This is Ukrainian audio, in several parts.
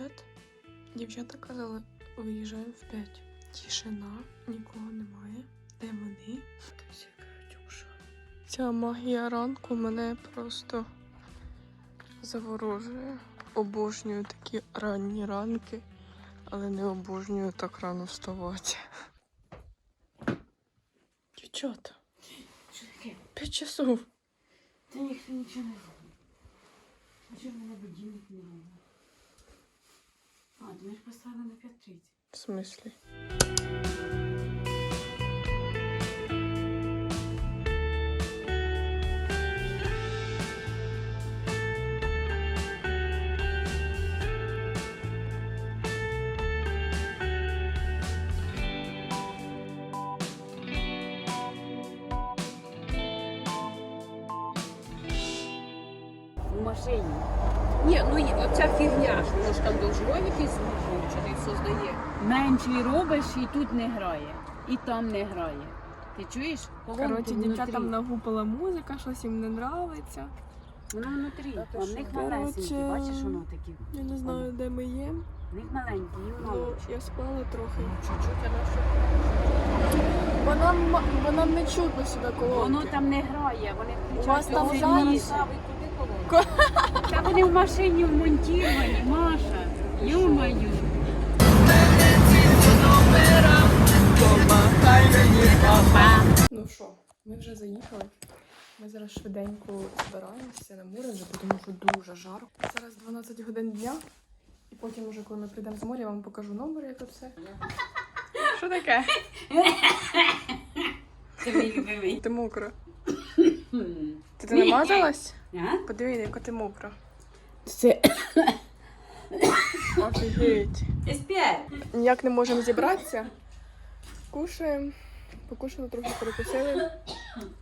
10.50. Дівчата казали, виїжджаємо в 5. Тишина, нікого немає. Де вони? Ця магія ранку мене просто заворожує. Обожнюю такі ранні ранки, але не обожнюю так рано вставати. Дівчата, Що таке? 5 часов. Та ніхто нічого не робить. А чому мене будильник не робить? А, ти ж поставили на 5.30. В смислі? В машині. Ні, ну і оця фігня, що воно ж там должно якийсь звук вивчений создає. Менший робиш і тут не грає, і там не грає. Ти чуєш? Колонку Коротше, внутрі. дівчатам нагупала музика, щось їм не нравиться. Воно внутрі. Та ти А в що? них Коротше, бачиш, воно такі. Я не знаю, де ми є. В них маленькі, і воно. Ну, я спала трохи. Чуть-чуть, а нам, ма- бо нам не чутно сюди колонки. Воно там не грає, вони включають. вас там тільки зараз? ніша. Та вони в машині вмонтіровані, Маша. Ю-маю. Ну що, ми вже заїхали. Ми зараз швиденько збираємося на море, вже тому що дуже жарко. Зараз 12 годин дня. І потім, уже, коли ми прийдемо з моря, я вам покажу номер, як все. Що таке? Це мій любимий. Ти мокра. Ти, ти намазалась? Подиви, яка ти мокра. Це Офігеть. Ніяк не можемо зібратися. Кушаємо. Покушали, трохи перекусили.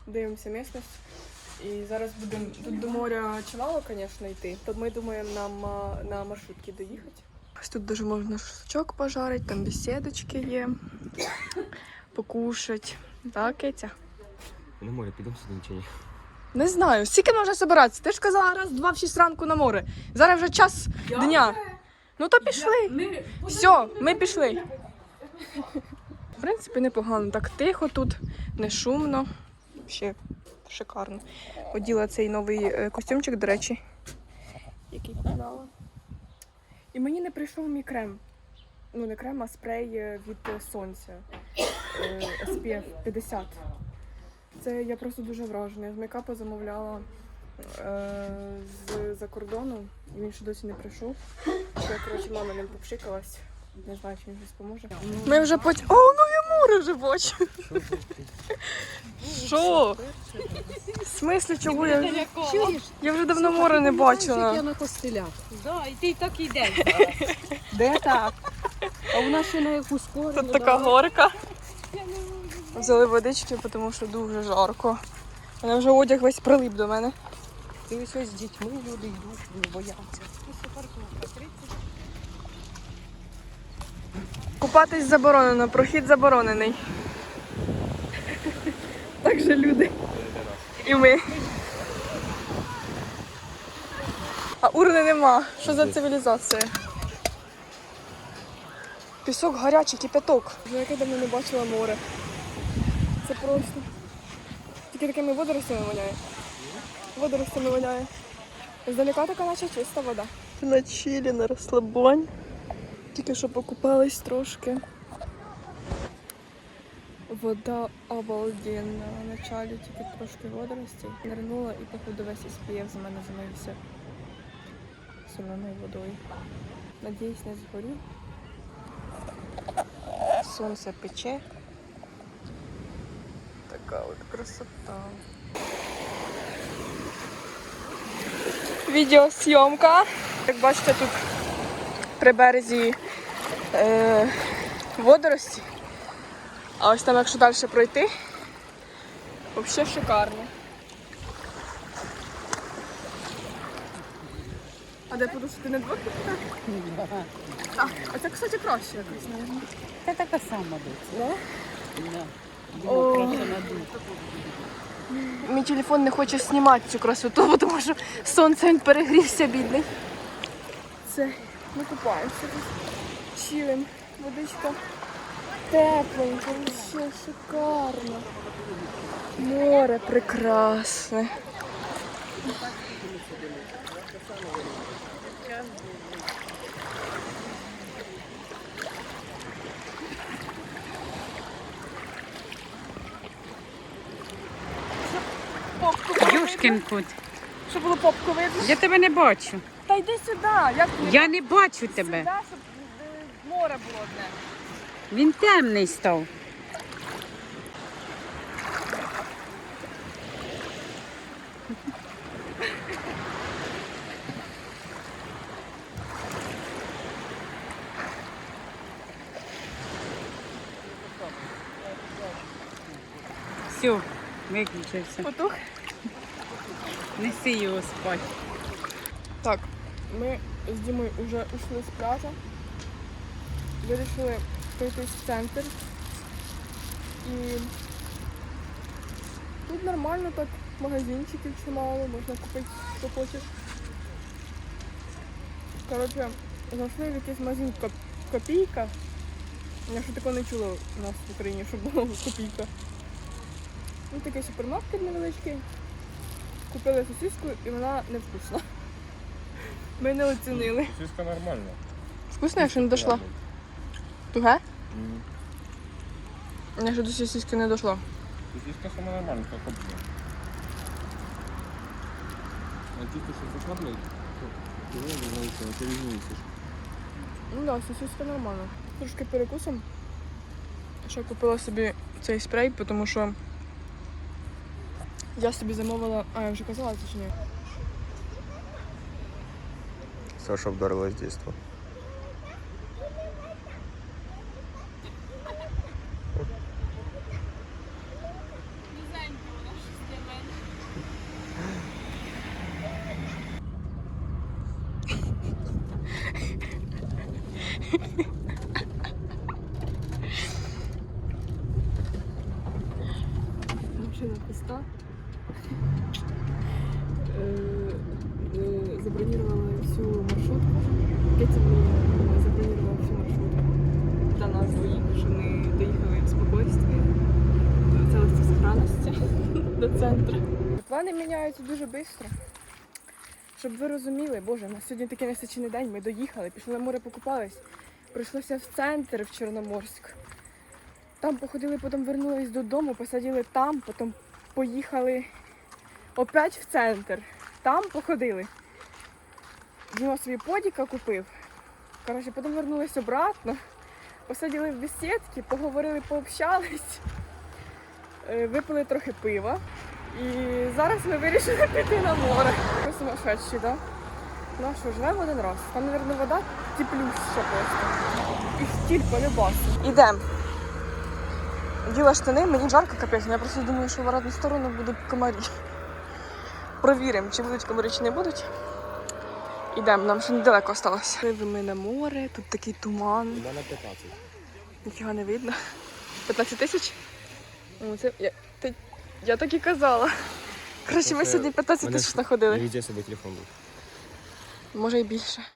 Дивимося місцевість. І зараз будемо тут до моря чимало, звісно, йти. То ми думаємо нам а, на маршрутці доїхати. Ось тут дуже можна шашличок пожарити, там бесідочки є. Покушать. Так, Кетя? На море підемо сьогодні чи ні? Не знаю, скільки можна збиратися? Ти ж казала раз, два в шість ранку на море. Зараз вже час дня. Ну то пішли. Все, ми пішли. В принципі, непогано. Так тихо тут, не шумно. Ще шикарно. Оділа цей новий е, костюмчик, до речі, який купила. І мені не прийшов мій крем. Ну, не крем, а спрей е, від е, сонця. Е, SPF 50. Це я просто дуже вражена. Я з мейкапу замовляла е, з-за кордону, і він ще досі не прийшов. Я, коротше, мама ним попшикалась. Не знаю, чи він щось поможе. Ми вже потім. О, ну я море вже бачу. Що? В смислі, чого я? Чуєш? Я вже давно море не бачила. на костелях. Да, і ти так йдеш. Де так? А вона ще на яку скору. Тут така горка. Взяли водички, тому що дуже жарко. Мене вже одяг весь прилип до мене. Ти ось з дітьми люди йдуть, бояться. Купатись заборонено, прохід заборонений. Так же люди. І ми. А урни нема. Що за цивілізація? Пісок гарячий, кипяток. Яке давно не бачила море. Просто. Тільки такими водоростями воняє. Водоростями воняє. Здалека така наче чиста вода. На чилі, на розслабонь. Тільки що покупались трошки. Вода обалденна. Вначалі тільки трошки водоростей. Нирнула і походу весь SPF з мене змився соленою водою. Надіюсь, не згорю. Сонце пече. Така от красота. Відеосйомка. Як бачите, тут при березі е, водорості. А ось там, якщо далі пройти, взагалі шикарно. А де подушки не двох? А, а це, кстати, краще якось, мабуть. Це така сама доця. Да? Да. Мій телефон не хоче знімати цю красоту, тому що сонце він перегрівся, бідний. Це Ми купаємося тут. Чилим. Водичка тепленька, вообще шикарно. Море прекрасне. Кут. Щоб було попку видно? Я тебе не бачу. Та йди сюди. Як ти Я не бачу тебе. Сюди, щоб е, море було одне. Він темний став. Все, виключився. Потух. Неси його спати. Так, ми з Дімою вже ушли з пляжа. Вирішили пройтись в центр. І тут нормально так, магазинчиків чимало, можна купити, що хочеш. Коротше, зайшли в якийсь магазин Коп- Копійка. Я ще такого не чула у нас в Україні, щоб було копійка. Ну, такий супермаркет невеличкий Купили сосиску і вона невкусна. Ми не оцінили. Сіська нормально. Вкусно, якщо не дійшла. Туге? Я ще до сосиски не дійшло. Сіська сама нормально, як обычно. А чисто, що закладывает, то не знаете, это ревнуется. Ну так, да, сосиска нормальна. Трошки перекусом. Ще купила собі цей спрей, тому що я собі замовила. А, я вже казала це чи ні? Саша вдарила з дійства. Машина пуста. Е, е, Забронировала всю маршрутку. Кетя мені забронировала всю маршрутку. Для нас двоїх, що ми доїхали в спокійстві, в целості сохранності до центру. Плани міняються дуже швидко. Щоб ви розуміли, боже, у нас сьогодні такий насичений день, ми доїхали, пішли на море покупались. Прийшлося в центр в Чорноморськ. Там походили, потім вернулись додому, посадили там, потім поїхали опять в центр. Там походили. Діма собі подіка купив. Коротше, потім вернулись обратно, посадили в бесідки, поговорили, пообщались, е, випили трохи пива. І зараз ми вирішили піти на море. Ми сумасшедші, так? Да? Ну що, живемо один раз. Там, мабуть, вода теплюща просто. І штіль по любасу. Ідемо. Діла штани, мені жарко капець, але я просто думаю, що в обратну сторону будуть комарі. Провіримо, чи будуть комарі, чи не будуть. Ідемо, нам ще недалеко осталося. Ми на море, тут такий туман, У мене 15. ніфіга не видно. 15 тисяч? О, це я, ти, я так і казала. Коротше, ми сьогодні 15 тисяч знаходили. Везде себе телефон був. Може і більше.